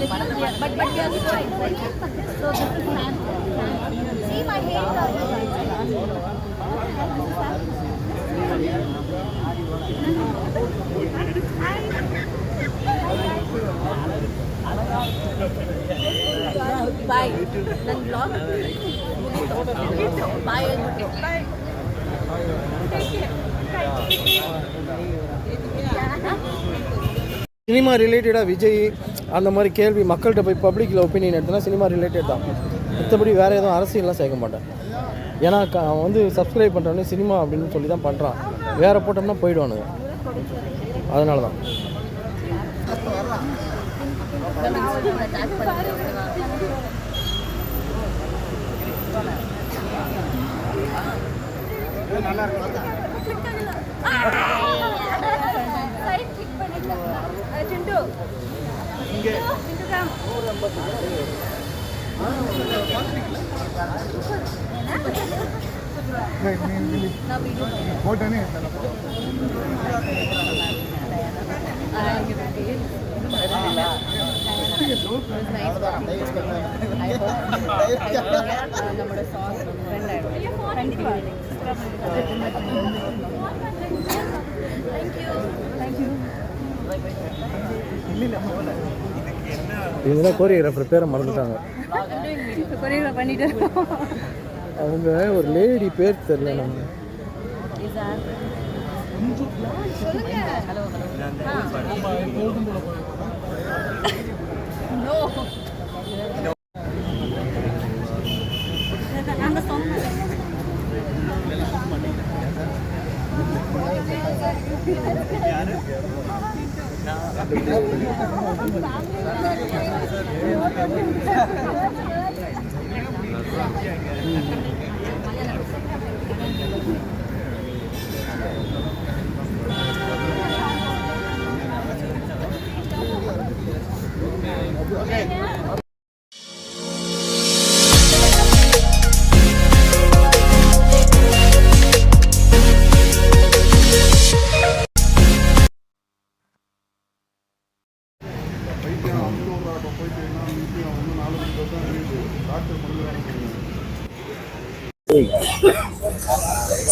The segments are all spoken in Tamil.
but but we are trying. So this is man. See my hair. Bye. ನನ್ನ ಬ್ಲಾಗ್ ಬಾಯ್ ಹೇಳ್ಬಿಟ್ಟು ಬಾಯ್ ಸಿನಿಮಾ ರಿಲೇಟೆಡ್ ವಿಜಯ್ அந்த மாதிரி கேள்வி மக்கள்கிட்ட போய் பப்ளிக்கில் ஒப்பீனியன் எடுத்தனா சினிமா ரிலேட்டட் தான். மற்றபடி வேறு எதுவும் அரசியல்லாம் சேர்க்க மாட்டேன். ஏன்னா க- அவன் வந்து சப்ஸ்கிரைப் பண்ணுறவனே சினிமா அப்படின்னு சொல்லி தான் பண்ணுறான் வேறு போட்டோம்னா போயிடுவானுங்க. அதனால தான் சைட் கிளிக் ಹಿಂಗೆ ಫೋಟೋನೇ നമ്മുടെ song thank you thank you இவங்க கோரியோகிராஃபர் பேரை மறந்துட்டாங்க. அவங்க ஒரு லேடி பேர் தெரில நம்ம அந்த சாங் பைத்தியம்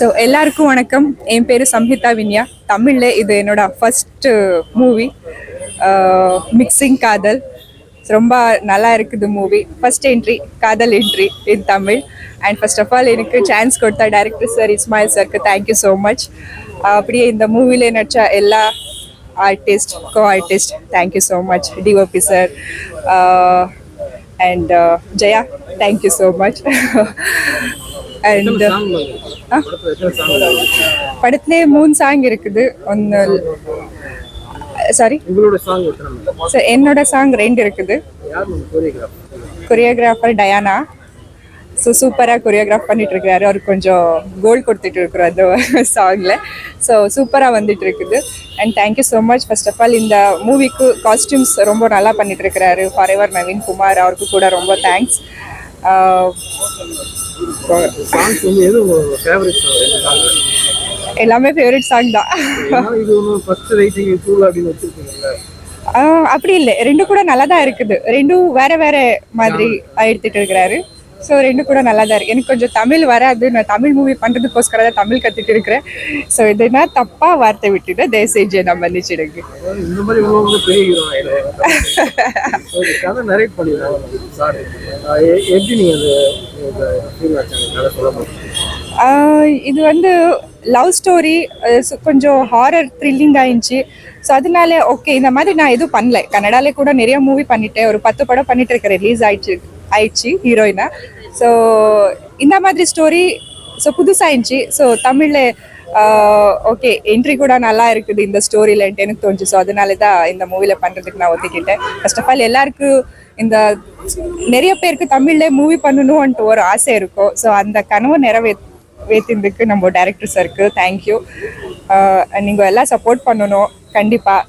ஸோ எல்லாருக்கும் வணக்கம். என் பேர் சம்ஹிதா வின்யா. தமிழில் இது என்னோட ஃபஸ்ட்டு மூவி மிக்சிங் காதல். ரொம்ப நல்லா இருக்குது மூவி ஃபர்ஸ்ட் என்ட்ரி காதல் entry in Tamil. And first of all எனக்கு சான்ஸ் கொடுத்த டைரக்டர் சார் இஸ்மாயில் சருக்கு தேங்க்யூ ஸோ மச் அப்படியே இந்த மூவியில் நடித்த எல்லா artist co artist thank you so much DOP sir and Jaya thank you so much and படத்துலேயே மூணு சாங் இருக்குது. ஒன்று சாரி ஸோ என்னோட சாங் ரெண்டு இருக்குது. கோரியோகிராஃபர் டயானா ஸோ சூப்பராக கொரியோகிராஃப் பண்ணிட்டு இருக்காரு அவருக்கு கொஞ்சம் கோல்ட் கொடுத்துட்டு இருக்கிறோம் அந்த சாங்கில் ஸோ சூப்பராக வந்துட்டு இருக்குது and thank you so much first of all இந்த மூவிக்கு காஸ்டியூம்ஸ் ரொம்ப நல்லா பண்ணிட்டு இருக்கிறாரு ஃபார் எவர் நவீன் குமார் அவருக்கு கூட ரொம்ப தேங்க்ஸ் சாங்ஸ் வந்து எது ஃபேவரட் சாங் எல்லாமே ஃபேவரட் சாங் தான். இது ஒன்று ஃபர்ஸ்ட் ரைட்டிங் டூல் அப்படின்னு வச்சுருக்கீங்களா அப்படி இல்லை. ரெண்டு கூட நல்லா தான் இருக்குது. ரெண்டும் வேற வேற மாதிரி எடுத்துட்டு இருக்கிறாரு. ஸோ ரெண்டு கூட நல்லா தான் இருக்கு. எனக்கு கொஞ்சம் தமிழ் வராது. நான் தமிழ் மூவி பண்ணுறதுக்கோஸ்கரம் தான் தமிழ் கற்றுட்டு இருக்கிறேன். ஸோ இதுனா தப்பாக வார்த்தை விட்டுட்டு தயவுசெய்து நான் மன்னிச்சிடுங்க. இந்த மாதிரி பெரிய எப்படி நீங்கள் இது வந்து லவ் ஸ்டோரி கொஞ்சம் ஹாரர் த்ரில்லிங் ஆயிடுச்சு. ஸோ அதனால ஓகே இந்த மாதிரி நான் எதுவும் பண்ணல. கன்னடாலே கூட நிறைய மூவி பண்ணிட்டேன். ஒரு பத்து படம் பண்ணிட்டு இருக்கேன் ரிலீஸ் ஆயிடுச்சு. ஆயிடுச்சு ஹீரோயினா ஸோ இந்த மாதிரி ஸ்டோரி ஸோ புதுசாகிடுச்சு ஸோ தமிழில் ஓகே என்ட்ரி கூட நல்லா இருக்குது இந்த ஸ்டோரியிலன்ட்டு எனக்கு தோணுச்சு. ஸோ அதனால தான் இந்த மூவியில் பண்ணுறதுக்கு நான் ஒத்துக்கிட்டேன். ஃபர்ஸ்ட் ஆஃப் ஆல் எல்லாருக்கும் இந்த நிறைய பேருக்கு தமிழில் மூவி பண்ணணும்ன்ட்டு ஒரு ஆசை இருக்கும். ஸோ அந்த கனவு நிறைவே வேத்தினதுக்கு நம்ம டைரக்டர் சருக்கு தேங்க்யூ நீங்கள் எல்லாம் சப்போர்ட் பண்ணணும். கண்டிப்பாக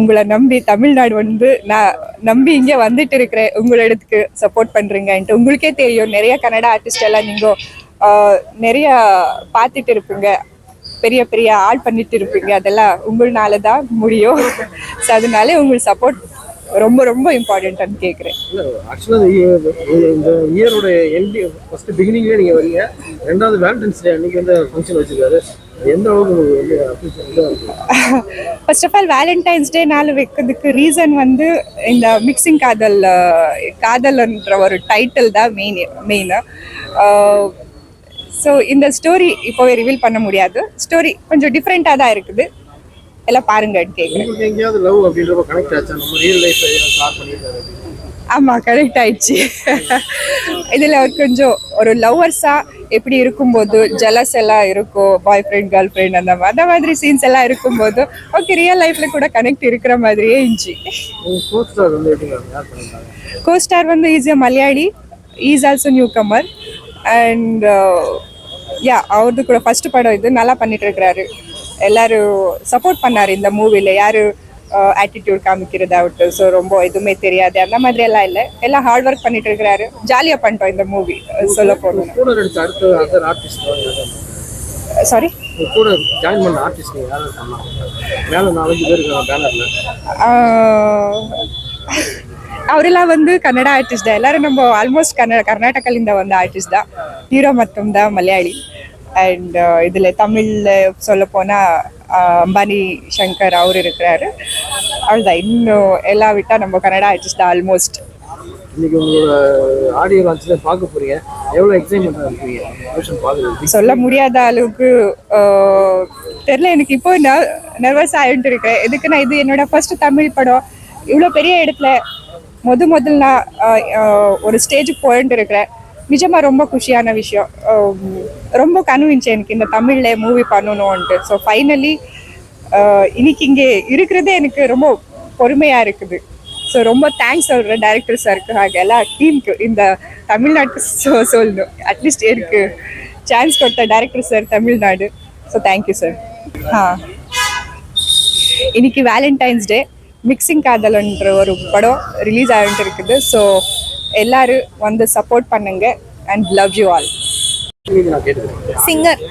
உங்களை நம்பி தமிழ்நாடு வந்து நான் நம்பி இங்கே வந்துட்டு இருக்கிறேன். உங்களிடத்துக்கு சப்போர்ட் பண்ணுறீங்கன்ட்டு உங்களுக்கே தெரியும் நிறைய கன்னட ஆர்டிஸ்ட் எல்லாம் நீங்கள் நிறைய பார்த்துட்டு இருப்பீங்க. பெரிய பெரிய ஆள் பண்ணிட்டு இருப்பீங்க. அதெல்லாம் உங்களால தான் முடியும். ஸோ அதனால உங்களுக்கு சப்போர்ட் ரொம்ப ரொம்ப இம்பார்ட்டன்ட்னு கேட்குறேன் இல்லை ஆக்சுவலாக இந்த இயரோட எண்டி ஃபர்ஸ்ட் பிகினிங்லேயே நீங்கள் வரீங்க. ரெண்டாவது வேலண்டைன்ஸ் டே அன்னைக்கு வந்து ஃபங்க்ஷன் வச்சிருக்காரு. எந்த first of all valentine's day நாள் வைக்கிறதுக்கு ரீசன் வந்து இந்த மிக்சிங் காதல் காதல்ன்ற ஒரு டைட்டில் தான் மெயின் மெயின் ஸோ இந்த ஸ்டோரி இப்போவே ரிவீல் பண்ண முடியாது. ஸ்டோரி கொஞ்சம் டிஃப்ரெண்ட்டாக தான் இருக்குது. எல்லாம் பாருங்கன்னு கேட்குறேன். ஆமாம் கரெக்ட் ஆயிடுச்சு. இதில் கொஞ்சம் ஒரு லவ்வர்ஸாக எப்படி இருக்கும்போது ஜலஸ் எல்லாம் இருக்கும் பாய் ஃப்ரெண்ட் கேர்ள் ஃப்ரெண்ட் அந்த மாதிரி அந்த மாதிரி சீன்ஸ் எல்லாம் இருக்கும்போது ஓகே ரியல் லைஃப்பில் கூட கனெக்ட் இருக்கிற மாதிரியே இருந்துச்சு. ஃபோர்த் ஸ்டார் வந்து is a Malayali is also newcomer and yeah அவரது கூட ஃபர்ஸ்ட் படம் இது நல்லா பண்ணிட்டு இருக்கிறாரு. எல்லாரும் சப்போர்ட் பண்ணாரு இந்த மூவில யாரு ஆட்டிடியூட் காமிக்கிறதாகட்டும் ஸோ ரொம்ப எதுவுமே தெரியாது அந்த மாதிரி எல்லாம் இல்லை எல்லாம் ஹார்ட் ஒர்க் பண்ணிட்டு இருக்கிறாரு ஜாலியாக பண்ணிட்டோம் இந்த மூவி சொல்ல போகணும் கூட நடிச்ச அடுத்த அதர் ஆர்டிஸ்ட் சாரி உங்க கூட ஜாயின் பண்ண ஆர்டிஸ்ட் யாரும் பண்ணாங்க மேலே நாலஞ்சு பேர் இருக்காங்க பேனர்ல ಅವರೆಲ್ಲ ಒಂದು ಕನ್ನಡ ಆರ್ಟಿಸ್ಟ್ ಎಲ್ಲರೂ ನಮ್ಮ ಆಲ್ಮೋಸ್ಟ್ ಕನ್ನಡ ಕರ್ನಾಟಕದಿಂದ ಒಂದು ಆರ್ಟಿಸ್ಟ್ தான் ஹீரோ மட்டும் தான் மலையாளி அண்ட் இதில் தமிழில் சொல்ல போனால் அம்பானி சங்கர் அவர் இருக்கிறாரு. அவ்வளோதான் இன்னும் எல்லாம் விட்டால் நம்ம கன்னடா ஆர்டிஸ்ட் ஆல்மோஸ்ட் இன்னைக்கு உங்களோட ஆடியோ லான்ச்ல பார்க்க போறீங்க. எவ்வளவு எக்ஸைட்மெண்ட் இருக்கீங்க? சொல்ல முடியாத அளவுக்கு ஆஹ், தெரியல. எனக்கு இப்போ நர்வஸ் ஆகிட்டு இருக்கிறேன். எதுக்குன்னா இது என்னோட ஃபர்ஸ்ட் தமிழ் படம். இவ்வளோ பெரிய இடத்துல முத முதல் நான் ஒரு ஸ்டேஜுக்கு போயிட்டு இருக்கிறேன். நிஜமா ரொம்ப குஷியான விஷயம். ரொம்ப கனவுச்சு எனக்கு இந்த தமிழ்ல மூவி பண்ணணும்ன்ட்டு. ஸோ ஃபைனலி இன்னைக்கு இங்கே இருக்கிறதே எனக்கு ரொம்ப பொறுமையா இருக்குது. ஸோ ரொம்ப தேங்க்ஸ் சொல்கிறேன் டைரக்டர் சாருக்கு ஆக எல்லா டீமுக்கு இந்த தமிழ்நாட்டுக்கு சொல்லணும். அட்லீஸ்ட் எனக்கு சான்ஸ் கொடுத்த director sir Tamil Nadu. So thank you sir ah. இன்னைக்கு வேலண்டைன்ஸ் டே மிக்சிங் காதல்ன்ற ஒரு படம் ரிலீஸ் ஆகிட்டு இருக்குது. ஸோ எல்லாரும் வந்து சப்போர்ட் பண்ணுங்க and love you all singer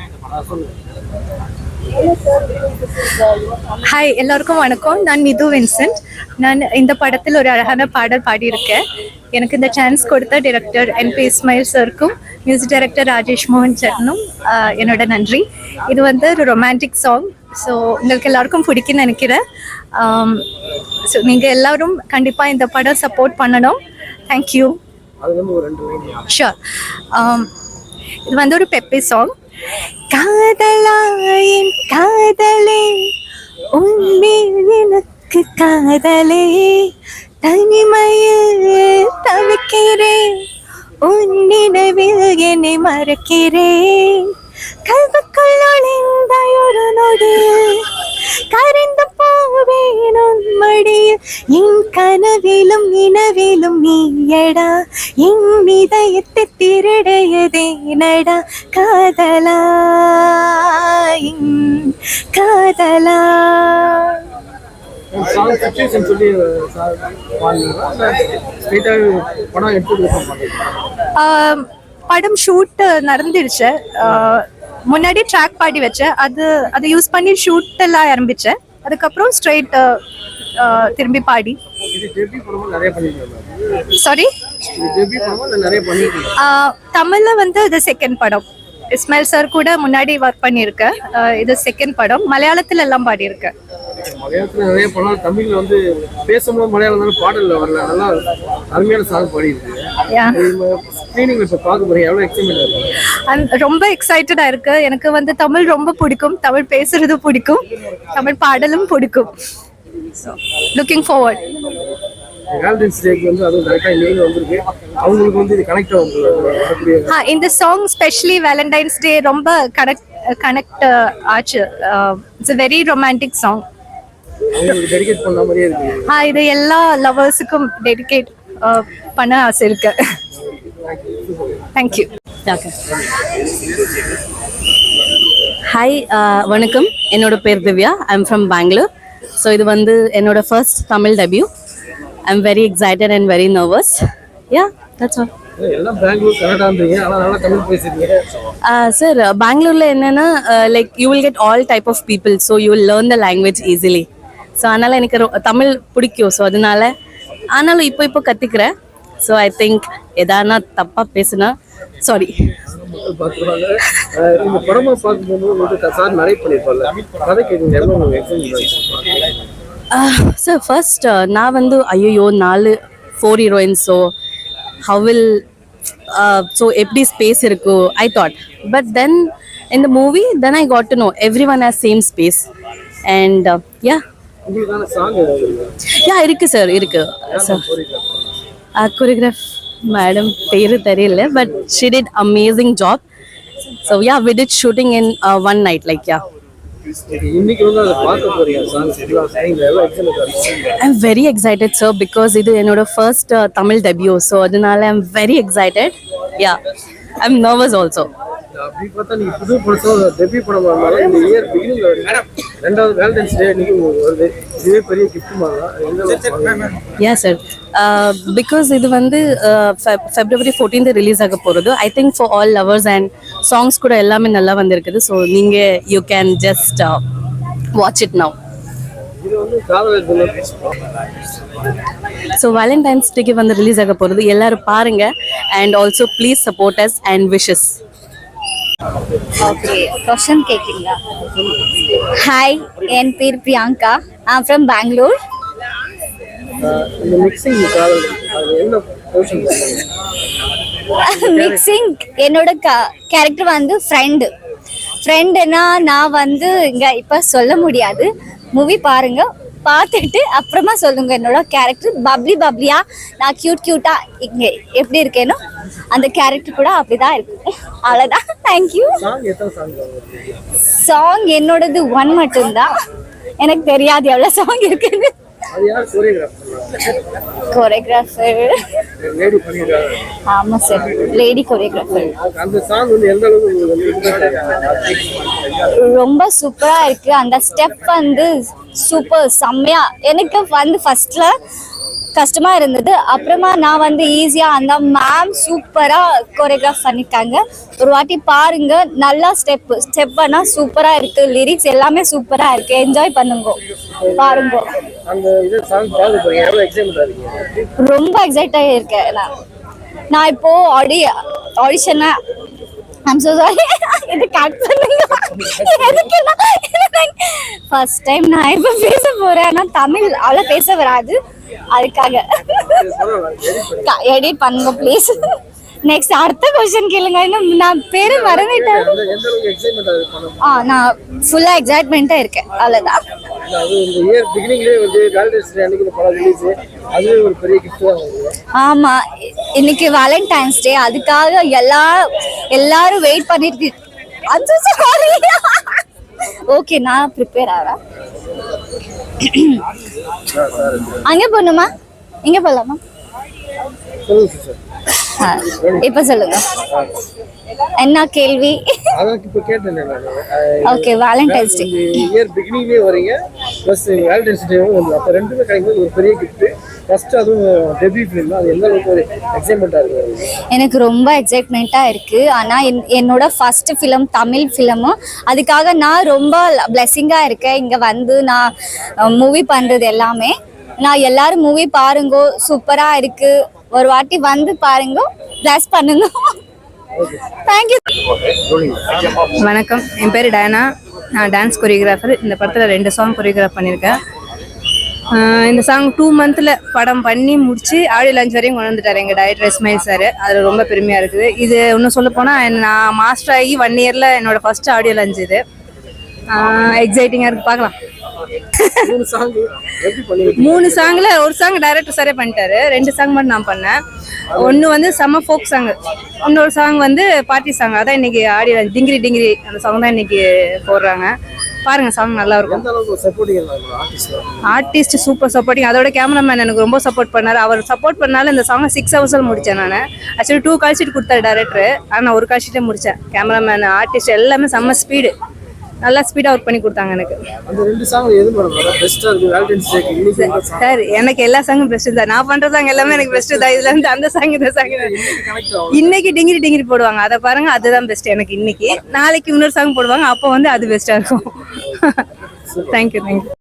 hi எல்லாருக்கும் வணக்கம். நான் மிது வின்சென்ட். நான் இந்த படத்தில் ஒரு அழகான பாடல் பாடியிருக்கேன். எனக்கு இந்த சான்ஸ் கொடுத்த டிரெக்டர் என் பி இஸ்மாயில் சருக்கும் மியூசிக் டைரக்டர் ராஜேஷ் மோகன் சரணும் என்னோட நன்றி. இது வந்து ஒரு ரொமான்டிக் சாங் ஸோ உங்களுக்கு எல்லாருக்கும் பிடிக்கும்னு நினைக்கிறேன். ஸோ நீங்கள் எல்லாரும் கண்டிப்பாக இந்த படம் சப்போர்ட் பண்ணணும். தேங்க்யூ ஷோர் இது வந்து ஒரு பெப்பி சாங் காதலாயின் காதலே உன்மேல் எனக்கு காதலே. தனிமையில் தவிக்கிறேன் உன் நினைவில் என்னை மறக்கிறேன். கல்வக்குள் நுழைந்த ஒரு நொடியில் கரைந்து உன் மடியில் என் கனவிலும் நினவிலும் நீயடா. என் இதயத்தை திருடையதே நடா. காதலா காதலா. படம் ஷூட் நடந்துருச்சு ஆ, முன்னாடி ட்ராக் பாடி வச்சேன். அது அதை யூஸ் பண்ணி ஷூட் எல்லாம் ஆரம்பிச்சேன். அதுக்கப்புறம் ஸ்ட்ரெயிட் திரும்பி பாடி. சாரி தமிழ்ல வந்து இது செகண்ட் படம். இஸ்மாயில் சார் கூட முன்னாடி ஒர்க் பண்ணியிருக்கேன் இது செகண்ட் படம். மலையாளத்துல எல்லாம் பாடியிருக்கேன் மலையாளத்துல நிறைய படம். தமிழ்ல வந்து பேசும்போது மலையாளம் பாடல்ல வரல. நல்லா அருமையான சாங் பாடிருக்கு Yeah. ஸ்க்ரீனிங் இப்போ பார்க்க போறீங்க. எவ்வளோ எக்ஸைட்மெண்ட் ரொம்ப எக்ஸைட்டடா இருக்கு. எனக்கு வந்து தமிழ் ரொம்ப பிடிக்கும். தமிழ் பேசுறது பிடிக்கும். தமிழ் பாடலும் பிடிக்கும். லுக்கிங் ஃபார்வர்ட் வேலண்டைன்ஸ் டேக்கு வந்து அதுவும் கரெக்டாக இன்னைக்கு வந்திருக்கு. அவங்களுக்கு வந்து இது கனெக்ட் ஆகும். வரக்கூடிய ஆ இந்த சாங் ஸ்பெஷலி வேலண்டைன்ஸ் டே ரொம்ப கனெக்ட் கனெக்ட் ஆச்சு. It's very romantic song dedicate பண்ண மாதிரியே இருக்கு. ஆ இது எல்லா லவர்ஸுக்கும் டெடிகேட் பண்ண ஆசை இருக்கு. தேங்க்யூ ஹாய் uh, வணக்கம். என்னோட பேர் Divya. I'm from Bangalore so இது வந்து என்னோட first Tamil debut I'm very excited and very nervous yeah that's all sir பெங்களூரில் என்னென்னா like you will get all type of people so you will learn the language easily so அதனால் எனக்கு ரொ- தமிழ் பிடிக்கும். ஸோ அதனால ஆனாலும் இப்போ இப்போ கற்றுக்கிறேன் ஸோ ஐ திங்க் எதானா தப்பாக பேசுனா சாரி இந்த படமா பார்க்கும்போது சார் நிறைய எவ்வளோ எக்ஸாம்பிள் சார் ஃபர்ஸ்ட் நான் வந்து ஐயோ நாலு ஃபோர் ஹீரோயின்ஸ் ஹவில் ஸோ எப்படி ஸ்பேஸ் இருக்கோ I thought but then in the movie then I got to know every one has same space and yeah? Yeah இருக்கு? சார் இருக்கு சார் கொரியோகிராஃப் மேடம் பேரு தெரியல but she did amazing job so yeah we did shooting in one night like yeah இன்னைக்கு வந்து அதை பார்க்க போறீங்க சாங் நீங்கள் எவ்வளோ example I'm very excited sir because இது என்னோட ஃபர்ஸ்ட் தமிழ் டெபியூ ஸோ அதனால I'm very excited yeah I'm nervous also அப்படி பார்த்தா நீங்க புது படத்தோட டெபியூ படம் இந்த இயர் பிகினிங்ல வருது. ரெண்டாவது வேலண்டைன்ஸ் டே இன்னைக்கு வருது. இதுவே பெரிய கிஃப்ட் மாதிரி யா சார் பிகாஸ் இது வந்து ஃபெப்ரவரி ஃபோர்டீன்த் ரிலீஸ் ஆக போகிறது I think for all lovers and songs கூட எல்லாமே நல்லா வந்திருக்குது. ஸோ நீங்கள் you can just watch it now so valentine's டேக்கு வந்து ரிலீஸ் ஆக போகிறது எல்லாரும் பாருங்க. And also please support us and wishes okay question கேட்குறீங்களா ஹாய் என் பேர் Priyanka I from Bangalore mixing என்னோட கேரக்டர் வந்து ஃப்ரெண்டு ஃப்ரெண்டுனா நான் வந்து இங்கே இப்போ சொல்ல முடியாது. மூவி பாருங்க. பார்த்துட்டு அப்புறமா சொல்லுங்க என்னோட கேரக்டர் பப்ளி பப்ளியா நான் க்யூட் க்யூட்டா இங்கே எப்படி இருக்கேனோ அந்த கேரக்டர் கூட அப்படிதான் இருக்கு. அவ்வளோதான் தேங்க்யூ சாங் என்னோடது ஒன் மட்டும்தான். எனக்கு தெரியாது எவ்வளோ சாங் இருக்குன்னு. கொரியோகிராஃபர் லேடி பண்ணியிருக்காங்க ஆமாம் சார் லேடி கொரியோகிராஃபர் அந்த சாங் வந்து எந்த அளவுக்கு ரொம்ப சூப்பராக இருக்கு. அந்த ஸ்டெப் வந்து சூப்பர் செம்மையா. எனக்கு வந்து ஃபர்ஸ்ட்ல கஷ்டமா இருந்தது. அப்புறமா நான் வந்து ஈஸியா அந்த மேம் சூப்பரா கொரியோகிராஃப் பண்ணிருக்காங்க ஒரு வாட்டி பாருங்க. நல்லா ஸ்டெப் ஸ்டெப் பண்ணா சூப்பரா இருக்கு. லிரிக்ஸ் எல்லாமே சூப்பரா இருக்கு. என்ஜாய் பண்ணுங்க. பாருங்க. அந்த இது சாங் பார்க்க போறீங்க. எவ்வளோ எக்ஸாம்பிள் இருக்கீங்க? ரொம்ப எக்ஸைட்டாக இருக்கேன் நான். நான் இப்போ ஆடி ஆடிஷனா ஐம் ஸோ சாரி இது கட் பண்ணுங்க. எதுக்குன்னா ஃபர்ஸ்ட் டைம் நான் இப்போ பேச போறேன். ஆனால் தமிழ் அவ்வளோ பேச வராது. அதுக்காக. எடிட் பண்ணுங்க ப்ளீஸ் நெக்ஸ்ட் அடுத்த கொஸ்டின் கேளுங்க. இன்னும் நான் பேரு பண்ணணும் ஆ நான் ஃபுல்லாக எக்ஸைட்மெண்ட்டாக இருக்கேன். அவ்வளோதான் அது இந்த இயர் பிகினிங்லேயே வந்து வேலண்டைன்ஸ் டே அன்னைக்கு இந்த படம் ரிலீஸ் அதுவே ஒரு பெரிய கிஃப்ட் தான் உங்களுக்கு ஆமா. இ- இன்னைக்கு வேலண்டைன்ஸ் டே அதுக்காக எல்லா எல்லாரும் வெயிட் பண்ணிட்டு அது சாரி ஓகே நான் ப்ரிப்பேர் ஆகிறேன் அங்கே போகணுமா? இங்கே போகலாமா? சொல்லுங்க சார் இப்ப சொல்லுங்க என்ன கேள்வி அதான் இப்போ கேட்டேன் நான் ஓகே வேலண்டைன்ஸ் டே இயர் பிகினிங்லேயே வரீங்க ப்ளஸ் வேலண்டைன்ஸ் டேவும் வந்து அப்போ ரெண்டுமே கிடைக்கும் ஒரு பெரிய கிஃப்ட் ஃபர்ஸ்ட் அதுவும் டெபியூ ஃபிலிம் அது எந்த அளவுக்கு ஒரு எக்ஸைட்மெண்ட்டாக இருக்கு? எனக்கு ரொம்ப எக்ஸைட்மெண்ட்டாக இருக்குது ஆனால் என் என்னோட ஃபர்ஸ்ட் ஃபிலிம் தமிழ் ஃபிலிமும் அதுக்காக நான் ரொம்ப பிளெஸ்ஸிங்காக இருக்கேன். இங்கே வந்து நான் மூவி பண்ணுறது எல்லாமே. நான் எல்லாரும் மூவி பாருங்க சூப்பராக இருக்குது ஒரு வாட்டி வந்து பாருங்க. பிளஸ் பண்ணுங்க. தேங்க்யூ வணக்கம். என் பேர் டயனா. நான் டான்ஸ் கொரியோகிராஃபர் இந்த படத்தில் ரெண்டு சாங் கொரியோகிராஃப் பண்ணியிருக்கேன் இந்த சாங் டூ மந்த்தில் படம் பண்ணி முடிச்சு ஆடியோ லஞ்ச் வரையும் கொண்டு வந்துட்டார் எங்கள் டைரக்டர் இஸ்மாயில் சார் அதில் ரொம்ப பெருமையாக இருக்குது. இது இன்னும் சொல்ல போனால் நான் மாஸ்டர் ஆகி ஒன் இயரில் என்னோட ஃபஸ்ட் ஆடியோ லஞ்ச் இது. எக்ஸைட்டிங்காக இருக்குது பார்க்கலாம். மூணு சாங் சாங்ல ஒரு சாங் டைரக்டர் சாரே பண்ணிட்டாரு. ரெண்டு சாங் மட்டும் நான் பண்ணேன். ஒன்று வந்து செம்ம ஃபோக் சாங் இன்னொரு சாங் வந்து பார்ட்டி சாங் அதான் இன்னைக்கு ஆடியோ டிங்கிரி டிங்கிரி அந்த சாங் தான் இன்னைக்கு போடுறாங்க. பாருங்க சாங் நல்லா இருக்கும். ஆர்டிஸ்ட் சூப்பர் சப்போர்ட்டிங் அதோட கேமராமேன் எனக்கு ரொம்ப சப்போர்ட் பண்ணாரு. அவர் சப்போர்ட் பண்ணால இந்த சாங்கை சிக்ஸ் ஹவர்ஸில் முடித்தேன் நான். ஆக்சுவலி டூ கால் ஷீட் கொடுத்தாரு டேரக்டர் ஆனால் ஒரு கால் ஷீட்டே முடித்தேன் கேமராமேன் ஆர்டிஸ்ட் எல்லாமே செம்ம ஸ்பீடு நல்லா ஸ்பீடாக ஒர்க் பண்ணி கொடுத்தாங்க எனக்கு. பெஸ்ட்டாக சார் எனக்கு எல்லா சாங்கும் பெஸ்ட் தான். நான் பண்ற சாங் எல்லாமே எனக்கு பெஸ்ட் தான். இதுல இருந்து அந்த சாங் இந்த சாங் இன்னைக்கு டிங்கிரி டிங்கிரி போடுவாங்க. அதை பாருங்க அதுதான் பெஸ்ட் எனக்கு இன்னைக்கு. நாளைக்கு இன்னொரு சாங் போடுவாங்க அப்போ வந்து அது பெஸ்டா இருக்கும். Thank you thank you